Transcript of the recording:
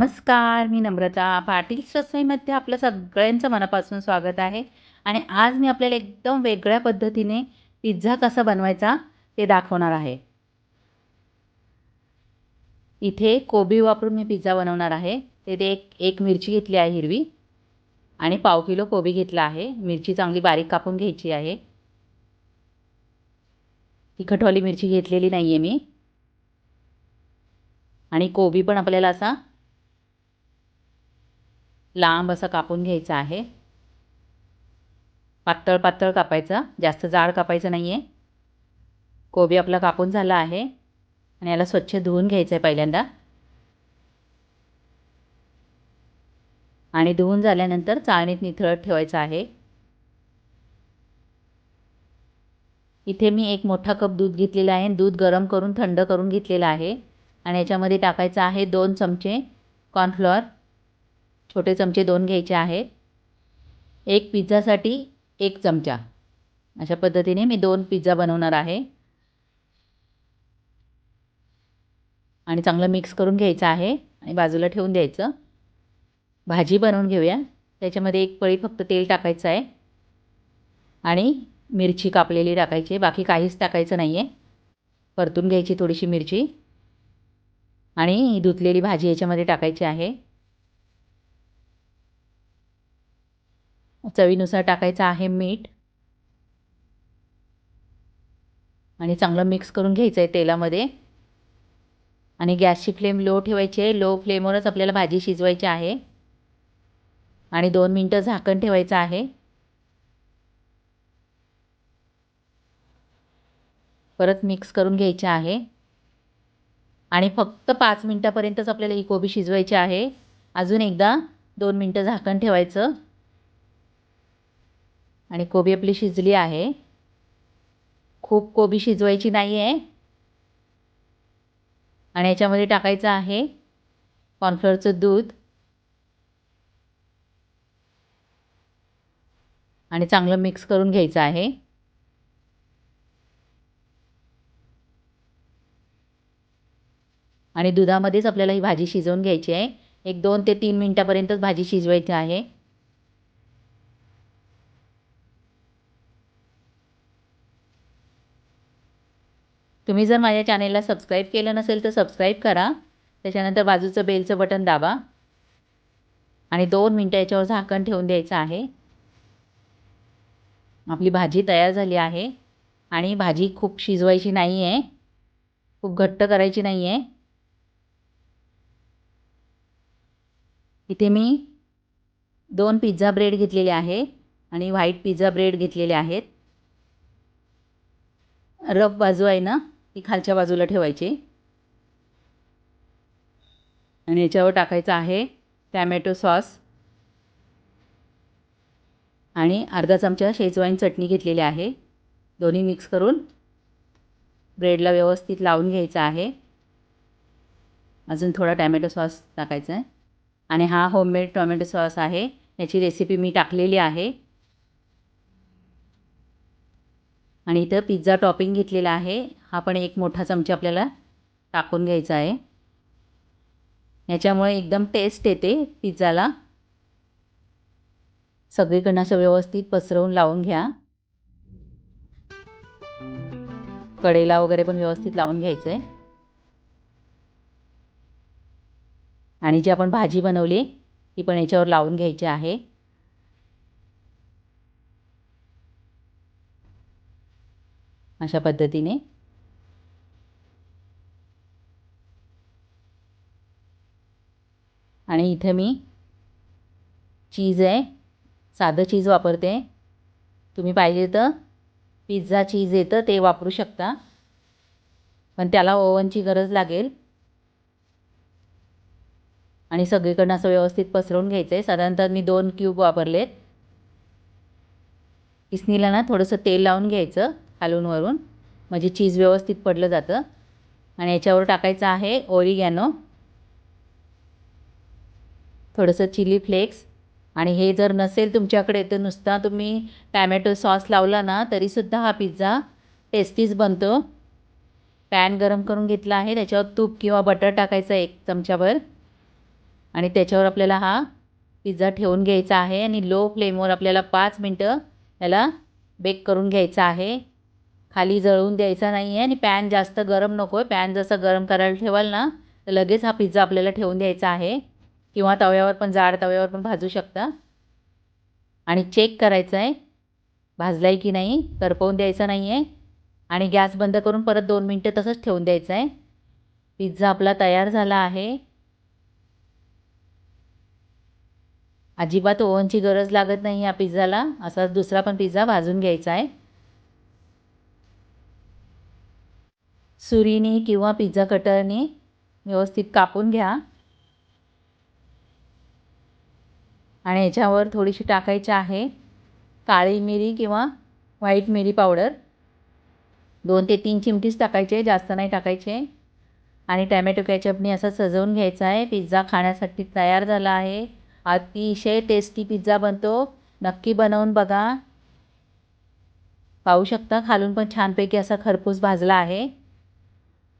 नमस्कार मी नम्रता. पाटील रसोईमध्ये आपलं सगळ्यांचं मनापासून स्वागत आहे. आणि आज मी आपल्याला एकदम वेगळ्या पद्धतीने पिझ्झा कसा बनवायचा ते दाखवणार आहे. इथे कोबी वापरून मी पिझ्झा बनवणार आहे. ते एक एक मिरची घेतली आहे हिरवी. आणि पाव किलो कोबी घेतला आहे. मिरची चांगली बारीक कापून घ्यायची आहे. तिखटवाली मिरची घेतलेली नाही आहे मी. आणि कोबी पण आपल्याला असा लांब असा कापून घ्यायचा आहे. पातळ पातळ कापायचा. जास्त जाड कापायचं नाही आहे कोबी आपला कापून झाला आहे. आणि याला स्वच्छ धुवून घ्यायचं आहे पहिल्यांदा. आणि धुवून झाल्यानंतर चाळणीत निथळत ठेवायचं आहे. इथे मी एक मोठा कप दूध घेतलेला आहे. दूध गरम करून थंड करून घेतलेलं आहे. आणि याच्यामध्ये टाकायचं आहे दोन चमचे कॉर्नफ्लॉर. छोटे चमचे दोन घ्यायचे आहेत. एक पिझ्झासाठी एक चमचा. अशा पद्धतीने मी दोन पिझ्झा बनवणार आहे. आणि चांगलं मिक्स करून घ्यायचं आहे आणि बाजूला ठेवून द्यायचं. भाजी बनवून घेऊया. त्याच्यामध्ये एक पळी फक्त तेल टाकायचं आहे. आणि मिरची कापलेली टाकायची आहे. बाकी काहीच टाकायचं नाही आहे परतून घ्यायची थोडीशी मिरची. आणि धुतलेली भाजी याच्यामध्ये टाकायची आहे. चवीनुसार टाकायचं आहे मीठ. आणि चांगलं मिक्स करून घ्यायचं आहे तेलामध्ये. आणि गॅसची फ्लेम लो ठेवायची आहे. लो फ्लेमवरच आपल्याला भाजी शिजवायची आहे. आणि दोन मिनटं झाकण ठेवायचं आहे. परत मिक्स करून घ्यायचे आहे. आणि फक्त पाच मिनटापर्यंतच आपल्याला ही कोबी शिजवायची आहे. अजून एकदा दोन मिनटं झाकण ठेवायचं. आणि कोबी आपली शिजली आहे. खूप कोबी शिजवायची नाही आहे आणि याच्यामध्ये टाकायचं आहे कॉर्नफ्लोअरचं दूध. आणि चांगलं मिक्स करून घ्यायचं आहे. आणि दुधामध्येच आपल्याला ही भाजी शिजवून घ्यायची आहे. एक दोन ते तीन मिनटापर्यंतच भाजी शिजवायची आहे. तुम्ही जर माझ्या चॅनेलला सबस्क्राईब केलं नसेल तर सबस्क्राईब करा. त्याच्यानंतर बाजूचं बेलचं बटन दाबा. आणि दोन मिनटं याच्यावर झाकण ठेवून द्यायचं आहे. आपली भाजी तयार झाली आहे. आणि भाजी खूप शिजवायची नाही आहे खूप घट्ट करायची नाही आहे इथे मी दोन पिझ्झा ब्रेड घेतलेले आहे आणि व्हाईट पिझ्झा ब्रेड घेतलेले आहेत. रफ बाजू आहे ना? ती खालच्या बाजूला ठेवायची. आणि याच्यावर टाकायचं आहे टॅमॅटो सॉस. आणि अर्धा चमचा शेजवाईन चटणी घेतलेली आहे. दोन्ही मिक्स करून ब्रेडला व्यवस्थित लावून घ्यायचं आहे. अजून थोडा टॅमॅटो सॉस टाकायचा आहे. आणि हा होममेड टॉमॅटो सॉस आहे. याची रेसिपी मी टाकलेली आहे. आणि इथं पिझ्झा टॉपिंग घेतलेला आहे. हा पण एक मोठा चमचा आपल्याला टाकून घ्यायचा आहे. याच्यामुळे एकदम टेस्ट येते पिझ्झाला. सगळीकडनं असं व्यवस्थित पसरवून लावून घ्या. कडेला वगैरे पण व्यवस्थित लावून घ्यायचं आहे. आणि जी आपण भाजी बनवली ती पण याच्यावर लावून घ्यायची आहे. अशा पद्धतीने. आणि इथे मी चीज आहे. साधं चीज वापरते. तुम्ही पाहिजे तर पिझ्झा चीज येतं ते वापरू शकता. पण त्याला ओव्हनची गरज लागेल. आणि सगळीकडनं असं व्यवस्थित पसरवून घ्यायचं आहे साधारणतः मी दोन क्यूब वापरलेत. किसनीला ना थोडंसं तेल लावून घ्यायचं. खालून वरून. म्हणजे चीज व्यवस्थित पडलं जातं. आणि याच्यावर टाकायचं आहे ओरिगॅनो. थोडंसं चिली फ्लेक्स. आणि हे जर नसेल तुमच्याकडे तर नुसता तुम्ही टॅमॅटो सॉस लावला ना तरीसुद्धा हा पिझ्झा टेस्टीच बनतो. पॅन गरम करून घेतला आहे. त्याच्यावर तूप किंवा बटर टाकायचं एक चमच्याभर आणि त्याच्यावर आपल्याला हा पिझ्झा ठेवून घ्यायचा आहे. आणि लो फ्लेमवर आपल्याला पाच मिनटं याला बेक करून घ्यायचा आहे. खाली जळवून द्यायचा नाही आहे आणि पॅन जास्त गरम नको आहे पॅन जसं गरम करायला ठेवाल ना तर लगेच हा पिझ्झा आपल्याला ठेवून द्यायचा आहे. किंवा तव्यावर पण जाड तव्यावर पण भाजू शकता. आणि चेक करायचं आहे भाजला आहे की नाही करपवून द्यायचा नाही आहे आणि गॅस बंद करून परत दोन मिनटं तसंच ठेवून द्यायचं आहे पिझ्झा आपला तयार झाला आहे. अजिबात ओव्हनची गरज लागत नाही या पिझ्झाला. असाच दुसरा पण पिझ्झा भाजून घ्यायचा आहे सुरीने किंवा पिझ्झा कटरने व्यवस्थित कापून घ्या. आणि याच्यावर थोडीशी टाकायची आहे काळी मिरी किंवा व्हाईट मिरी पावडर. दोन ते तीन चिमटीच टाकायचे जास्त नाही टाकायचे. आणि टॅमॅटो कॅचअपने असा सजवून घ्यायचा आहे. पिझ्झा खाण्यासाठी तयार झाला आहे. अतिशय टेस्टी पिझ्झा बनतो. नक्की बनवून बघा. पाहू शकता खालून पण छानपैकी असा खरपूस भाजला आहे.